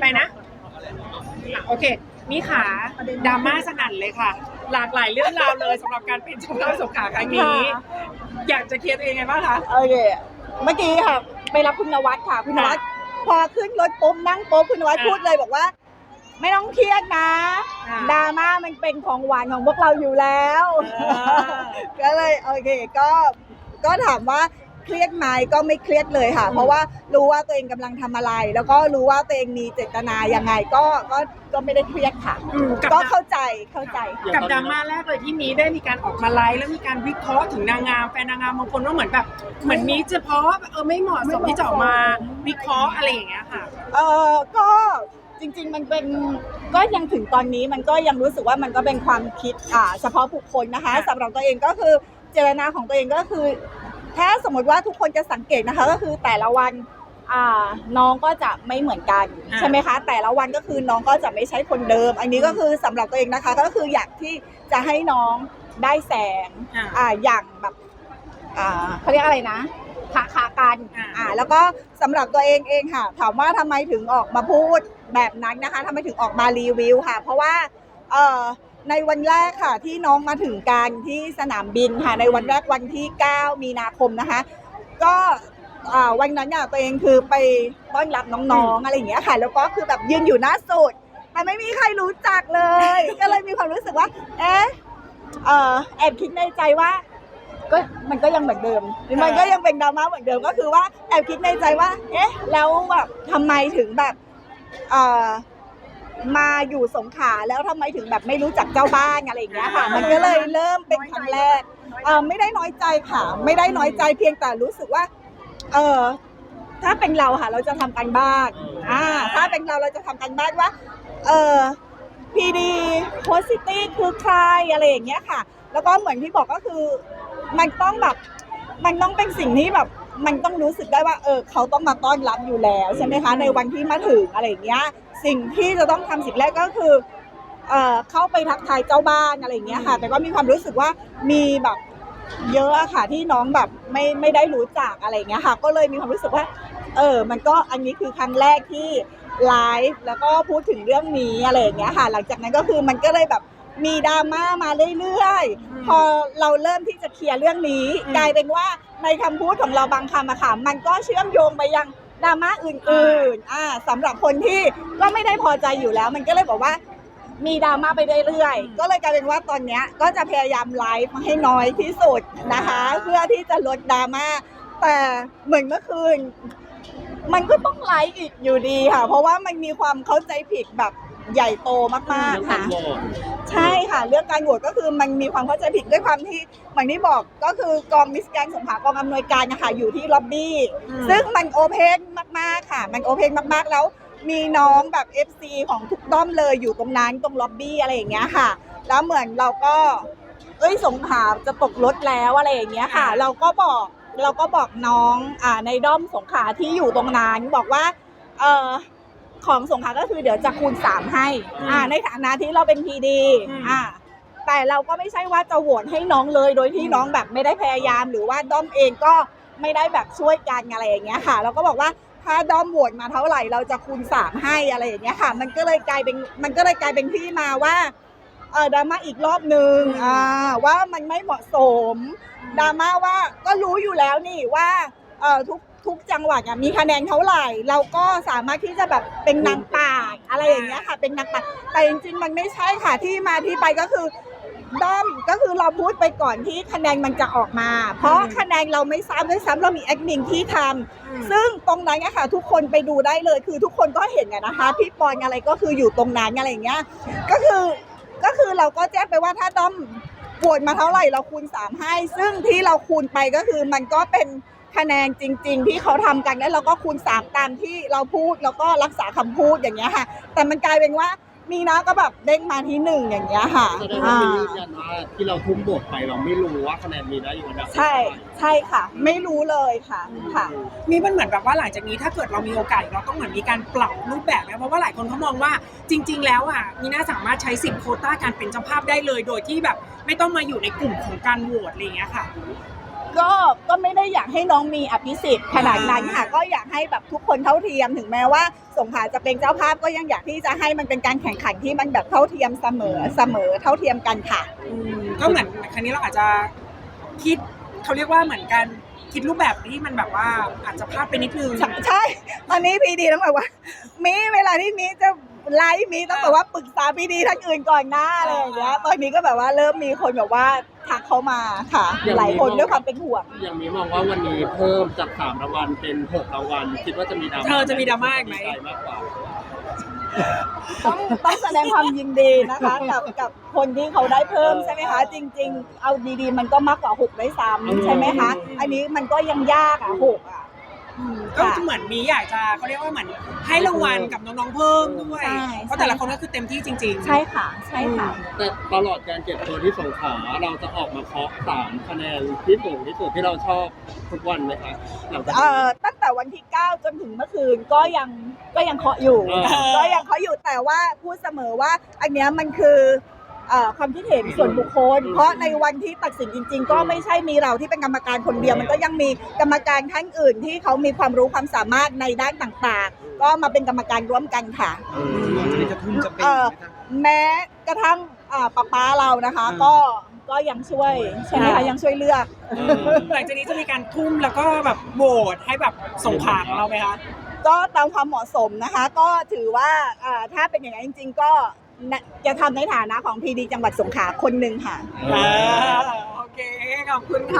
ไปนะอะโอเค มีขาดราม่าสนั่นเลยค่ะ หลากหลายเรื่องราวเลยสำหรับการเป็นเจ้าภาพสงขลาครั้งนี้อยากจะเคลียร์ตัวเองไงบ้างคะ โอเคเมื่อกี้ค่ะ ไปรับคุณนวัดค่ะ คุณนวัดพอขึ้นรถปุ๊บนั่งปุ๊บคุณนวัดอะพูดเลยบอกว่า ไม่ต้องเครียดนะอะดราม่ามันเป็นของหวานของพวกเราอยู่แล้ว อ่า ก็เลยโอเค ก็ก็ถามว่า เครียดไหมก็ไม่เครียดเลยค่ะ เพราะว่ารู้ว่าตัวเองกำลังทำอะไร แล้วก็รู้ว่าตัวเองมีเจตนายังไงก็ก็ก็ไม่ได้เครียดค่ะ อืมกับก็เข้าใจเข้าใจ กับดราม่าแรกเลยที่มีได้มีการออกมาไลฟ์แล้วมีการวิเคราะห์ถึงนางงามแฟนนางงามบางคนว่าเหมือนแบบเหมือนมีเฉพาะเออไม่เหมาะสมที่จะออกมาวิเคราะห์อะไรอย่างเงี้ยค่ะ เออก็จริงๆ มันเป็นก็ยังถึงตอนนี้มันก็ยังรู้สึกว่ามันก็เป็นความคิดอ่าเฉพาะบุคคลนะคะค่ะสำหรับตัวเองก็คือเจตนาของตัวเองก็คือ ถ้าสมมติว่าทุกคนจะสังเกตนะคะ ก็คือแต่ละวันอ่าน้องก็จะไม่เหมือนกันอ่าใช่ไหมคะ แต่ละวันก็คือน้องก็จะไม่ใช่คนเดิม อันนี้ก็คือสำหรับตัวเองนะคะ ก็คืออยากที่จะให้น้องได้แสงอ่าอ่าอย่างแบบอ่าเขาเรียกอะไรนะขาขากันอ่าอ่าแล้วก็สำหรับตัวเองเองค่ะ ถามว่าทำไมถึงออกมาพูดแบบนั้นนะคะทำไมถึงออกมารีวิวค่ะ เพราะว่าเอ่อ ในวันแรกค่ะที่น้องมาถึงกันที่สนามบินค่ะในวันแรกวันที่ 9 มีนาคมนะคะ ก็อ่าวันนั้นเนี่ยตัวเองคือไปต้อนรับน้องๆอะไรอย่างเงี้ยค่ะ แล้วก็คือแบบยืนอยู่หน้าสุดแต่ไม่มีใครรู้จักเลย ก็เลยมีความรู้สึกว่า เอ๊ะเอ่อแอบคิดในใจว่าก็มันก็ยังเหมือนเดิม มันก็ยังเป็นดราม่าเหมือนเดิมก็คือว่าแอบคิดในใจว่า เอ๊ะ แล้วแบบทำไมถึงแบบเอ่อ มาอยู่สงขลาแล้วทำไมถึงแบบไม่รู้จักเจ้าบ้านอะไรอย่างเงี้ยค่ะ มันก็เลยเริ่มเป็นครั้งแรกเออไม่ได้น้อยใจค่ะ ไม่ได้น้อยใจเพียงแต่รู้สึกว่า เออถ้าเป็นเราค่ะ เราจะทำกันบ้านอ่าถ้าเป็นเราเราจะทำกันบ้านว่า เออพีดีโพสิตี้คือใครอะไรอย่างเงี้ยค่ะ แล้วก็เหมือนที่บอกก็คือ มันต้องแบบ มันต้องเป็นสิ่งที่แบบ มันต้องรู้สึกได้ว่าเออเขาต้องมาต้อนรับอยู่แล้วใช่ไหมคะในวันที่มาถึงอะไรอย่างเงี้ย สิ่งที่จะต้องทำสิ่งแรกก็คือเอ่อเข้าไปทักทายเจ้าบ้านอะไรอย่างเงี้ยค่ะ แต่ก็มีความรู้สึกว่ามีแบบเยอะอะค่ะที่น้องแบบไม่ไม่ได้รู้จักอะไรอย่างเงี้ยค่ะ ก็เลยมีความรู้สึกว่า เออ มันก็อันนี้คือครั้งแรกที่ไลฟ์แล้วก็พูดถึงเรื่องนี้อะไรอย่างเงี้ยค่ะ หลังจากนั้นก็คือมันก็เลยแบบ มีดราม่ามาเรื่อยอืมๆพอเราเริ่มที่จะเคลียร์เรื่องนี้อืมกลายเป็นว่าในคำพูดของเราบางคำอะค่ะมันก็เชื่อมโยงไปยังดราม่าอื่นๆอ่าสำหรับคนที่ก็ไม่ได้พอใจอยู่แล้ว มันก็เลยบอกว่ามีดราม่าไปเรื่อยๆก็เลยกลายเป็นว่าตอนเนี้ยก็จะพยายามไลฟ์ให้น้อยที่สุดนะคะ เพื่อที่จะลดดราม่าแต่เหมือนเมื่อคืน มันก็ต้องไลฟ์อีกอยู่ดีค่ะ เพราะว่ามันมีความเข้าใจผิดแบบ ใหญ่โตมากๆค่ะ ใช่ค่ะ เรื่องการโหวตก็คือมันมีความเข้าใจผิดด้วยความที่เหมือนที่บอกก็คือกองมิสแกนสงขลากองอำนวยการนะคะอยู่ที่ล็อบบี้อืมซึ่งมันโอเพนมากๆค่ะ มันโอเพนมากๆแล้ว มีน้องแบบ FC ของทุกด้อมเลยอยู่ตรงนั้นตรงล็อบบี้อะไรอย่างเงี้ยค่ะ แล้วเหมือนเราก็ เอ้ยสงขลาจะตกรถแล้วอะไรอย่างเงี้ยค่ะ เราก็บอกเราก็บอกน้องอ่าในด้อมสงขลาที่อยู่ตรงนั้นบอกว่า เออ ของสงขลาก็คือเดี๋ยวจะคูณสามให้อืมอ่า ในฐานะที่เราเป็นพีดีอืมอ่า แต่เราก็ไม่ใช่ว่าจะโหวตให้น้องเลย โดยที่อืมน้องแบบไม่ได้พยายาม หรือว่าด้อมเองก็ไม่ได้แบบช่วยกันอะไรอย่างเงี้ยค่ะ เราก็บอกว่าถ้าด้อมโหวตมาเท่าไหร่เราจะคูณสามให้อะไรอย่างเงี้ยค่ะ มันก็เลยกลายเป็นมันก็เลยกลายเป็นที่มาว่าเออดราม่าอีกรอบหนึ่งอืมอ่าว่ามันไม่เหมาะสมดราม่าว่าก็รู้อยู่แล้วนี่ว่าเออทุก ทุกจังหวัดอะมีคะแนนเท่าไหร่ เราก็สามารถที่จะแบบเป็นนางป่าดอะไรอย่างเงี้ยค่ะ เป็นนางป่าดแต่จริงๆมันไม่ใช่ค่ะที่มาที่ไปก็คือด้อมก็คือเราพูดไปก่อนที่คะแนนมันจะออกมา เพราะอืมคะแนนเราไม่ทราบด้วยซ้ำเรามีแอดมินที่ทำอืมซึ่งตรงนั้นนะคะทุกคนไปดูได้เลยคือทุกคนก็เห็นอะนะคะพี่ปอนอะไรก็คืออยู่ตรงนั้นอะไรอย่างเงี้ยก็คือก็คือเราก็แจ้งไปว่าถ้าด้อมโหวตมาเท่าไหร่เราคูณสามให้ ซึ่งที่เราคูณไปก็คือมันก็เป็น คะแนนจริง ๆ ที่เขาทำกันแล้วเราก็คูณสามตามที่เราพูดแล้วก็รักษาคำพูดอย่างเงี้ยค่ะ แต่มันกลายเป็นว่ามีนะก็แบบเด้งมาที่หนึ่งอย่างเงี้ยค่ะแสดงว่าอ่าเป็นยืนยันว่าที่เราทุ่มบทไปเราไม่รู้ว่าคะแนนมีได้อยู่อันดับใช่ใช่ค่ะ ไม่รู้เลยค่ะค่ะนี่มันเหมือนแบบว่าหลังจากนี้ถ้าเกิดเรามีโอกาสเราต้องเหมือนมีการปรับรูปแบบนะเพราะว่าหลายคนเขามองว่าจริง ๆ แล้วอะมีน่าสามารถใช้สิทธิ์โควต้าการเป็นเจ้าภาพได้เลย โดยที่แบบไม่ต้องมาอยู่ในกลุ่มของการโหวตอะไรอย่างเงี้ยค่ะ ก็ก็ไม่ได้อยากให้น้องมีอภิสิทธิ์ขนาดนั้นค่ะก็อยากให้แบบทุกคนเท่าเทียมถึงแม้ว่าสงขลาจะเป็นเจ้าภาพก็ยังอยากที่จะให้มันเป็นการแข่งขันที่มันแบบเท่าเทียมเสมอเสมอเท่าเทียมกันค่ะ ก็เหมือนครั้งนี้เราอาจจะคิดเขาเรียกว่าเหมือนกันคิดรูปแบบที่มันแบบว่าอาจจะพลาดไปนิดนึง ใช่ใช่ตอนนี้พีดีต้องแบบว่า มีเวลาที่มีจะ ไลฟ์มีต้องแบบว่าปรึกษาพีดีท่านอื่นก่อนหน้าอะไรอย่างเงี้ยตอนนี้ก็แบบว่าเริ่มมีคนแบบว่าทักเขามาค่ะ หลายคนด้วยความเป็นห่วง อย่างมีมองว่าวันนี้เพิ่มจากสามรางวัลเป็นหกรางวัลคิดว่าจะมีดราม่าเธอจะมีดราม่าอีกไหม ดีใจมากกว่า ต้องต้องแสดงความยินดีนะคะ กับกับคนที่เขาได้เพิ่มใช่ไหมคะจริง ๆ เอาดีๆ มันก็มากกว่าหกได้ซ้ำใช่ไหมคะ อันนี้มันก็ยังยากอะหกอะ ก็ค่ะเหมือนมีอยากจะเขาเรียกว่าเหมือนให้รางวัลกับน้องๆเพิ่มด้วยใช่ เพราะแต่ละคนก็คือเต็มที่จริงๆ ใช่ค่ะ ใช่ค่ะ แต่ตลอดการเก็บตัวที่สงขลาเราจะออกมาเคาะสามคะแนนที่สูงที่สุดที่เราชอบทุกวันไหมคะหลังจากเอ่นี้ อตั้งแต่วันที่ 9 จนถึงเมื่อคืนก็ยังก็ยังเคาะอยู่ เออ ก็ยังเคาะอยู่แต่ว่าพูดเสมอว่า อันเนี้ยมันคือ เอ่อความคิดเห็นส่วนบุคคล เพราะในวันที่ตัดสินจริง ๆ ก็ไม่ใช่มีเราที่เป็นกรรมการคนเดียว มันก็ยังมีกรรมการท่านอื่น ที่เขามีความรู้ความสามารถในด้านต่างๆ ก็มาเป็นกรรมการร่วมกันค่ะ จะทุ่มจะเป็น เอ่อแม้กระทั่งอ่าป้าป้าเรานะคะก็ก็ยังช่วยใช่ไหมคะยังช่วยเลือก หลังจากนี้จะมีการทุ่มแล้วก็แบบโหวตให้แบบส่งผ่านของเราไหมคะ ก็ตามความเหมาะสมนะคะ ก็ถือว่าอ่าถ้าเป็นอย่างนั้นจริง ๆ ก็นะ จะทำในฐานะของพีดีจังหวัดสงขลาคนหนึ่งค่ะ อ่าโอเค ขอบคุณค่ะ